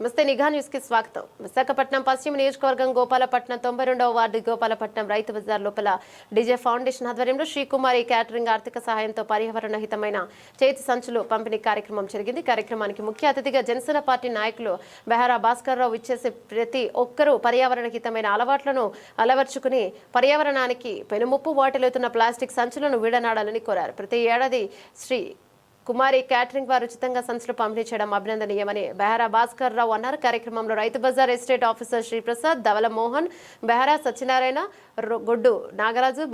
నమస్తే నిఘా న్యూస్కి స్వాగతం. విశాఖపట్నం పశ్చిమ నియోజకవర్గం గోపాలపట్నం తొంభై రెండవ వార్డు గోపాలపట్నం రైతు బజార్ లోపల డిజే ఫౌండేషన్ ఆధ్వర్యంలో శ్రీకుమారి క్యాటరింగ్ ఆర్థిక సహాయంతో పర్యావరణ హితమైన చేతి సంచులు పంపిణీ కార్యక్రమం జరిగింది. కార్యక్రమానికి ముఖ్య అతిథిగా జనసేన పార్టీ నాయకులు బెహరా భాస్కర్ రావు ఇచ్చేసి ప్రతి ఒక్కరూ పర్యావరణ హితమైన అలవాట్లను అలవర్చుకుని పర్యావరణానికి పెనుముప్పు వాటిల్లుతున్న ప్లాస్టిక్ సంచులను విడనాడాలని కోరారు. ప్రతి ఏడాది శ్రీ కుమారి క్యాటరింగ్ వారు ఉచితంగా సంచులు పంపిణీ చేయడం అభినందనీయమని బెహరా భాస్కర్ రావు అన్నారు. కార్యక్రమంలో రైతు బజార్ ఎస్టేట్ ఆఫీసర్ శ్రీప్రసాద్ ధవల మోహన్ బెహరా సత్యనారాయణ రొ- గొడ్డు నాగరాజు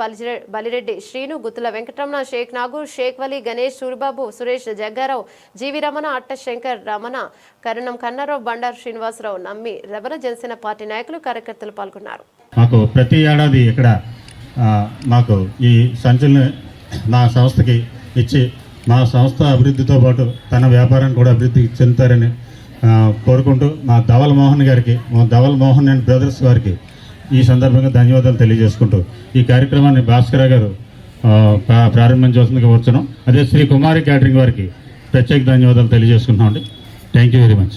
బలిరెడ్డి శ్రీను గుత్తుల వెంకటరమణ షేక్ నాగూర్ షేక్ వలి గణేష్ సూరిబాబు సురేష్ జగ్గారావు జీవి రమణ అట్ట శంకర్ రమణ కరుణం కన్నారావు బండారు శ్రీనివాసరావు నమ్మి రమణ జనసేన పార్టీ నాయకులు కార్యకర్తలు పాల్గొన్నారు. మాకు ప్రతి ఏడాది ఇక్కడ మాకు ఈ సంస్థకి ఇచ్చి మా సంస్థ అభివృద్ధితో పాటు తన వ్యాపారాన్ని కూడా అభివృద్ధి చెందుతారని కోరుకుంటూ మా ధవల్ మోహన్ గారికి మా ధవల్ మోహన్ అండ్ బ్రదర్స్ గారికి ఈ సందర్భంగా ధన్యవాదాలు తెలియజేసుకుంటూ ఈ కార్యక్రమాన్ని భాస్కర గారు ఆ, ప్రా- ప్రారంభించవలసిందిగా వచ్చున్నాం అదే శ్రీ కుమారి క్యాటరింగ్ వారికి ప్రత్యేక ధన్యవాదాలు తెలియజేసుకుంటున్నాం అండి. Thank you very much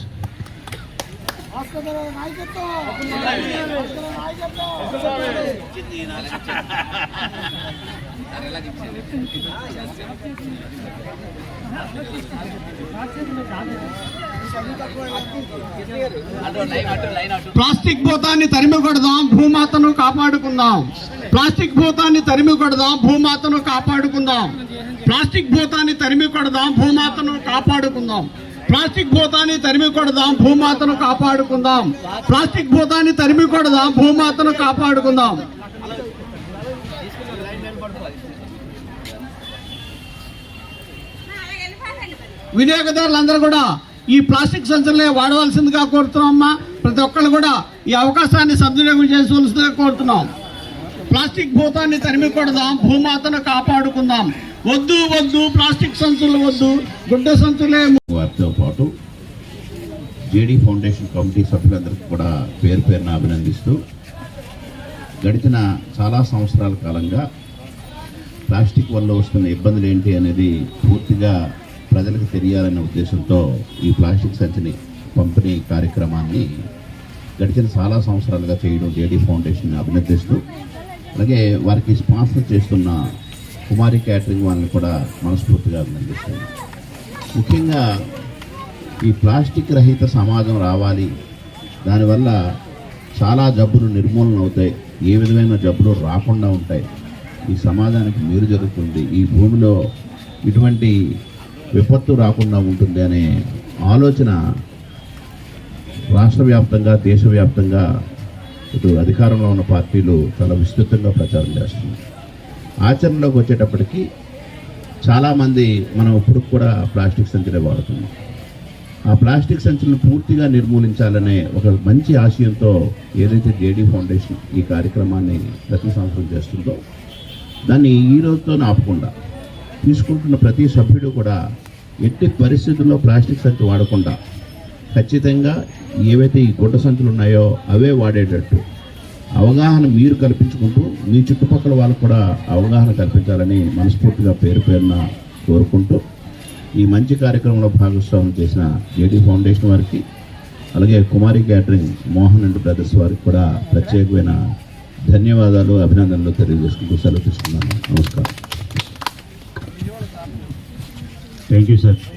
plastic భూతాన్ని తరిమి కొడదాం భూమాతను కాపాడుకుందాం. ప్లాస్టిక్ భూతాన్ని తరిమి కొడదాం భూమాతను కాపాడుకుందాం. ప్లాస్టిక్ భూతాన్ని తరిమి కొడదాం భూమాతను కాపాడుకుందాం. ప్లాస్టిక్ భూతాన్ని తరిమి కొడదాం భూమాతను కాపాడుకుందాం. ప్లాస్టిక్ భూతాన్ని తరిమి కొడదాం భూమాతను కాపాడుకుందాం. వినియోగదారులందరూ కూడా ఈ ప్లాస్టిక్ సంచులనే వాడవలసిందిగా కోరుతున్నామమ్మా ప్రతి ఒక్కరు కూడా ఈ అవకాశాన్ని సద్వినియోగం చేసుకోవాల్సిందిగా కోరుతున్నాం. ప్లాస్టిక్ భూతాన్ని తరిమి కొడదాం భూమాతను కాపాడుకుందాం. వద్దు వద్దు ప్లాస్టిక్ సంచులు వద్దు గుడ్డ సంచులే వారితో పాటు జేడీ ఫౌండేషన్ కమిటీ సభ్యులందరికీ కూడా పేరు పేరున అభినందిస్తూ గడిచిన చాలా సంవత్సరాల కాలంగా ప్లాస్టిక్ వల్ల వస్తున్న ఇబ్బందులు ఏంటి అనేది పూర్తిగా ప్రజలకు తెలియాలనే ఉద్దేశంతో ఈ ప్లాస్టిక్ సంచిని పంపిణీ కార్యక్రమాన్ని గడిచిన చాలా సంవత్సరాలుగా చేయడం జేడీ ఫౌండేషన్ అభినందిస్తూ అలాగే వారికి స్పాన్సర్ చేస్తున్న కుమారి క్యాటరింగ్ వాళ్ళని కూడా మనస్ఫూర్తిగా అభినందిస్తున్నాను. ముఖ్యంగా ఈ ప్లాస్టిక్ రహిత సమాజం రావాలి దానివల్ల చాలా జబ్బులు నిర్మూలన అవుతాయి ఏ విధమైన జబ్బులు రాకుండా ఉంటాయి. ఈ సమాజానికి మేలు జరుగుతుంది. ఈ భూమిలో ఇటువంటి విపత్తు రాకుండా ఉంటుంది అనే ఆలోచన రాష్ట్ర వ్యాప్తంగా దేశవ్యాప్తంగా ఇటు అధికారంలో ఉన్న పార్టీలు చాలా విస్తృతంగా ప్రచారం చేస్తున్నాయి. ఆచరణలోకి వచ్చేటప్పటికి చాలామంది మనం ఇప్పుడు కూడా ప్లాస్టిక్ సంచులే వాడుతున్నాం. ఆ ప్లాస్టిక్ సంచులను పూర్తిగా నిర్మూలించాలనే ఒక మంచి ఆశయంతో ఏదైతే జేడీ ఫౌండేషన్ ఈ కార్యక్రమాన్ని ప్రతి సంవత్సరం చేస్తుందో దాన్ని ఈ రోజుతో ఆపకుండా తీసుకుంటున్న ప్రతి సభ్యుడు కూడా ఎట్టి పరిస్థితుల్లో ప్లాస్టిక్ సంచి వాడకుండా ఖచ్చితంగా ఏవైతే ఈ గుడ్డ సంచులు ఉన్నాయో అవే వాడేటట్టు అవగాహన మీరు కల్పించుకుంటూ మీ చుట్టుపక్కల వాళ్ళకు కూడా అవగాహన కల్పించాలని మనస్ఫూర్తిగా పేరు పేరున కోరుకుంటూ ఈ మంచి కార్యక్రమంలో భాగస్వామ్యం చేసిన జేడీ ఫౌండేషన్ వారికి అలాగే Kumari catering Mohan and brothers వారికి కూడా ప్రత్యేకమైన ధన్యవాదాలు అభినందనలు తెలియజేసుకుంటూ సెలవు తీసుకున్నాను. నమస్కారం. Thank you sir